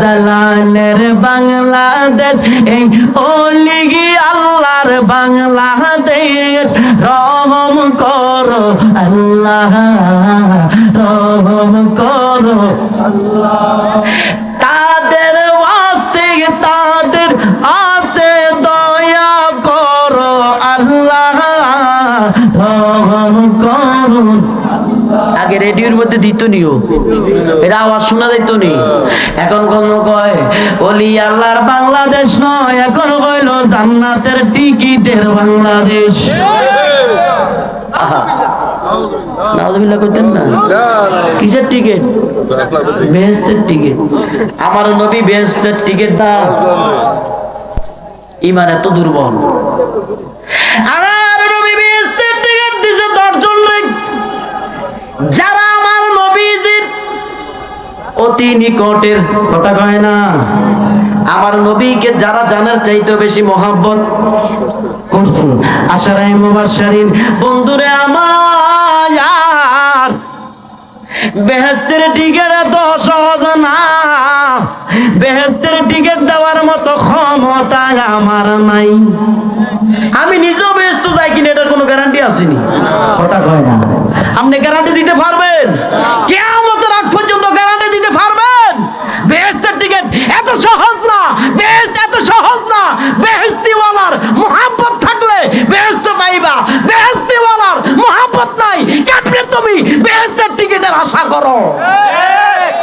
জালালের বাংলাদেশ এই অলিগি আল্লাহর বাংলাদেশ। রহম করো আল্লাহ রহম করো তাদের রেডিওর মধ্যে দিত নিও। এটা আওয়াজ শোনা যাইত নি। এখন কোন কয় ওলি আল্লাহর বাংলাদেশ নয়। এখন কইল, জান্নাতের টিকিটের বাংলাদেশ। আমার অতি নিকটের কথা কয় না। আমার নবীকে যারা জানার চাইতে বেশি মহাব্বত করছে। আশারাই মুবাশশারিন বন্ধুরে আমার বেহেস্তের টিকেট এত সহজ না। বেহেস্তের টিকিট দেওয়ার মতো ক্ষমতা আমার নাই। আমি নিজেও বেহেস্ত যাই কিনা এটার কোনো গ্যারান্টি আসেনি। কথা কয় না। আপনি গ্যারান্টি দিতে পারবেন? কেমতের আগ পর্যন্ত গ্যারান্টি দিতে পারবেন বেহেস্তের টিকিট এত সহজ না বেহেস্ত এত সহজ না বেহেস্তিওয়ালার মোহাব্বত থাকলে বেহেস্ত পাইবা বেহেস্তিওয়ালার মোহাব্বত নাই কেমনে তুমি বেহেস্তের টিকিটের আশা করো।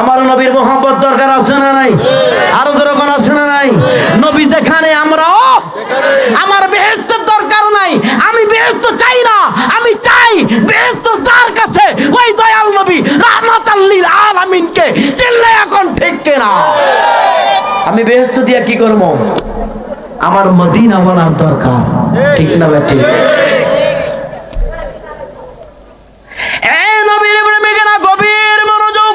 আমার নবীর মোহাম্মত দরকার আছে না নাই? আরও যেরকম আছে না নাই? নবী যেখানে, আমরাও। আমার বেহেস্তের দরকার নাই। আমি বেহেস্ত চাই না। আমি চাই বেহেস্ত যার কাছে ওই দয়াল নবী রাহমাত আল্লিল আলামিনকে চিল্লে এখন ঠিক কেনা? আমি বেহেস্ত দিয়া কি করব? আমার মদিনা বলার দরকার। ঠিক না বেটি এ নবীর প্রেমিকেরা গভীর মনোযোগ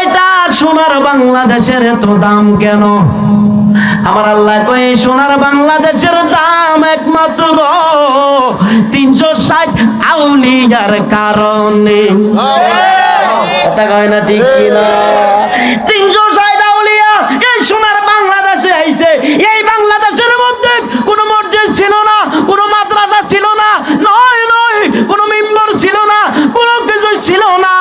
এটা সোনার বাংলাদেশের এত দাম কেন? আমার আল্লাহ কয়ে সোনার বাংলাদেশের দাম একমাত্র তিনশো ষাট আউলিয়ার কারণে। কথা কয় না ঠিক কিনা? তিনশো ষাট আউলিয়া এই সোনার বাংলাদেশে আইছে এই বাংলাদেশের মধ্যে কোনো মসজিদ ছিল না কোনো মাদ্রাসা ছিল না নয় নয় কোনো মেম্বার ছিল না কোনো কিছু ছিল না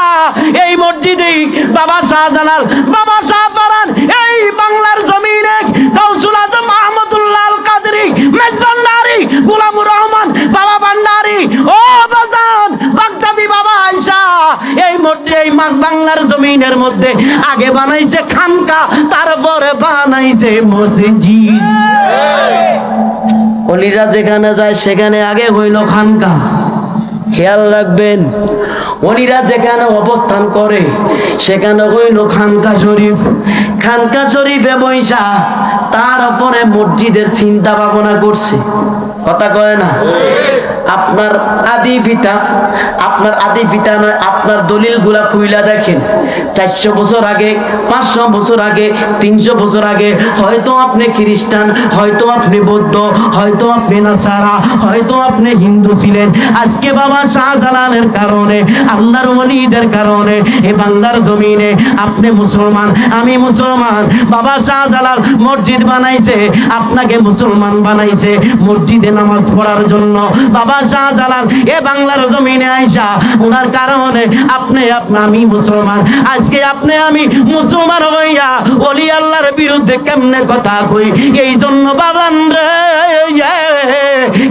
এই মসজিদেই বাবা শাহজালাল বাবা শাহপারান এই বাংলার জমিনে কৌশল আজম মাহমুদুল্লাহ আল কাদরি মেজবান্ডারি গোলামুর রহমান বাবা ভান্ডারি। ও বাজান বাগদাদি বাবা আয়সা এই মধ্যে এই বাংলার জমিনের মধ্যে আগে বানাইছে খানকা তারপরে বানাইছে মসজিদ। অলিরা যেখানে যায় সেখানে আগে হইল খানকা। খেয়াল রাখবেন অলিরা যেখানে অবস্থান করে, সেখানে হইল খানকা শরীফ। খানকা শরীফে বৈশা তারপরে মসজিদের চিন্তা ভাবনা করছে। কথা কয় না? আপনার আদি পিতা, আপনার আদি পিতা নয়, আপনার দলিলগুলা খুইলা দেখেন। চারশো বছর আগে, পাঁচশো বছর আগে, তিনশো বছর আগে, হয়তো আপনি খ্রিস্টান, হয়তো আপনি বৌদ্ধ, হয়তো আপনি নাসারা, হয়তো আপনি হিন্দু ছিলেন। আজকে বাবা শাহজালালের কারণে, আল্লাহর ওলিদের কারণে, এ বাংলার জমিনে আপনি মুসলমান, আমি মুসলমান। বাবা শাহজালাল মসজিদ বানাইছে, আপনাকে মুসলমান বানাইছে মসজিদে নামাজ পড়ার জন্য। বাবা শাহজালাল, এ বাংলার জমিনে আইসা ওনার কারণে আপনি আপনি আমি মুসলমান। আজকে আপনি আমি মুসলমান হইয়া অলি আল্লাহর বিরুদ্ধে কেমনে কথা কই? এই জন্য বাবান রে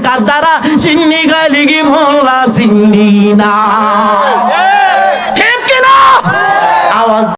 কাদারা সিন্নি গালিগি মোলা সিন্নি না?